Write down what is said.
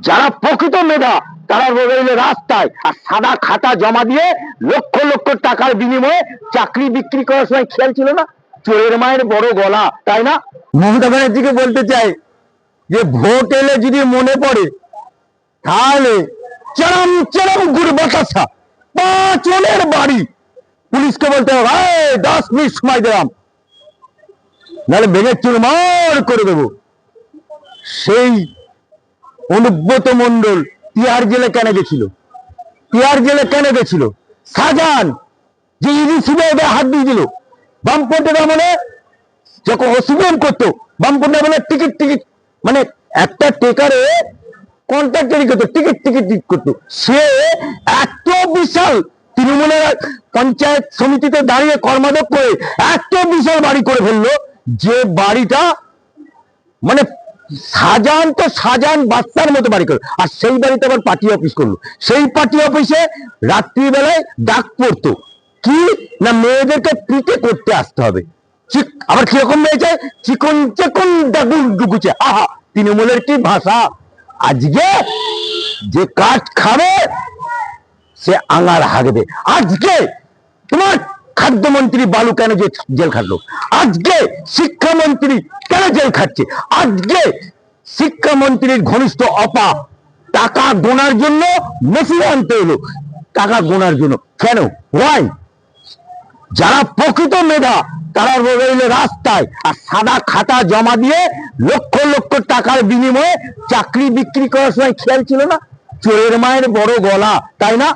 যারা প্রকৃত মেধা তারা রইল রাস্তায় আর সাদা খাতা জমা দিয়ে লক্ষ লক্ষ টাকার বিনিময়ে চাকরি বিক্রি করার সময় খেয়াল ছিল না? চোরের মায়ের বড় গলা তাই না? মমতা ব্যানার্জিকে বলতে চাই যে ভোট এলে যদি মনে পড়ে তাহলে চরম চরম গুড় বাতাসা পাঁচনের বাড়ি। পুলিশকে বলতে হবে "এই, দশ মিনিট সময় দিলাম। নাহলে ভেঙে চুরমার করে দেবো। সেই অনুব্রত মন্ডল তিহার জেলে কেন গেছিল? তিহার জেলে কেন গেছিল? শাহজাহান যে ইডি সিবিআই হাত দিয়ে দিল। বামপন্থীরা মানে যখন অসুবিধা করতো বামপন্থীরা মানে টিকিট টিকিট মানে একটা টেকারে কন্ট্রাক্ট তৈরি করতো টিকিট টিকিট টিকিট করতো। সে এত বিশাল তৃণমূলের পঞ্চায়েত সমিতিতে দাঁড়িয়ে কর্মাধ্যক্ষ করে এত বিশাল বাড়ি করে ফেলল যে বাড়িটা মানে শাহজাহান তো শাহজাহান বাচ্চার মতো বাড়ি করল আর সেই বাড়িতে আবার পার্টি অফিস করল। সেই পার্টি অফিসে রাত্রিবেলায় ডাক পড়তো। কি? না, মেয়েদেরকে পিঠে করতে আসতে হবে। আবার কীরকম চাই চিকন চেকন ডাকুন ডুকুছে আহা, তৃণমূলের কি ভাষা? আজকে যে কাঠ খাবে, সে আঙার হাগবে। আজকে তোমার খাদ্যমন্ত্রী বালু কেন যে জেল খাটলো? আজকে শিক্ষামন্ত্রী কেন জেল খাচ্ছে? আজকে শিক্ষামন্ত্রীর ঘনিষ্ঠ অপা টাকা গোনার জন্য মেশিন আনতে হলো টাকা গোনার জন্য। কেন? ওয়াই যারা প্রকৃত মেধা, তারা রইল রাস্তায় আর সাদা খাতা জমা দিয়ে লক্ষ লক্ষ টাকার বিনিময়ে চাকরি বিক্রি করার সময় খেয়াল ছিল না? চোরের মায়ের বড় গলা, তাই না?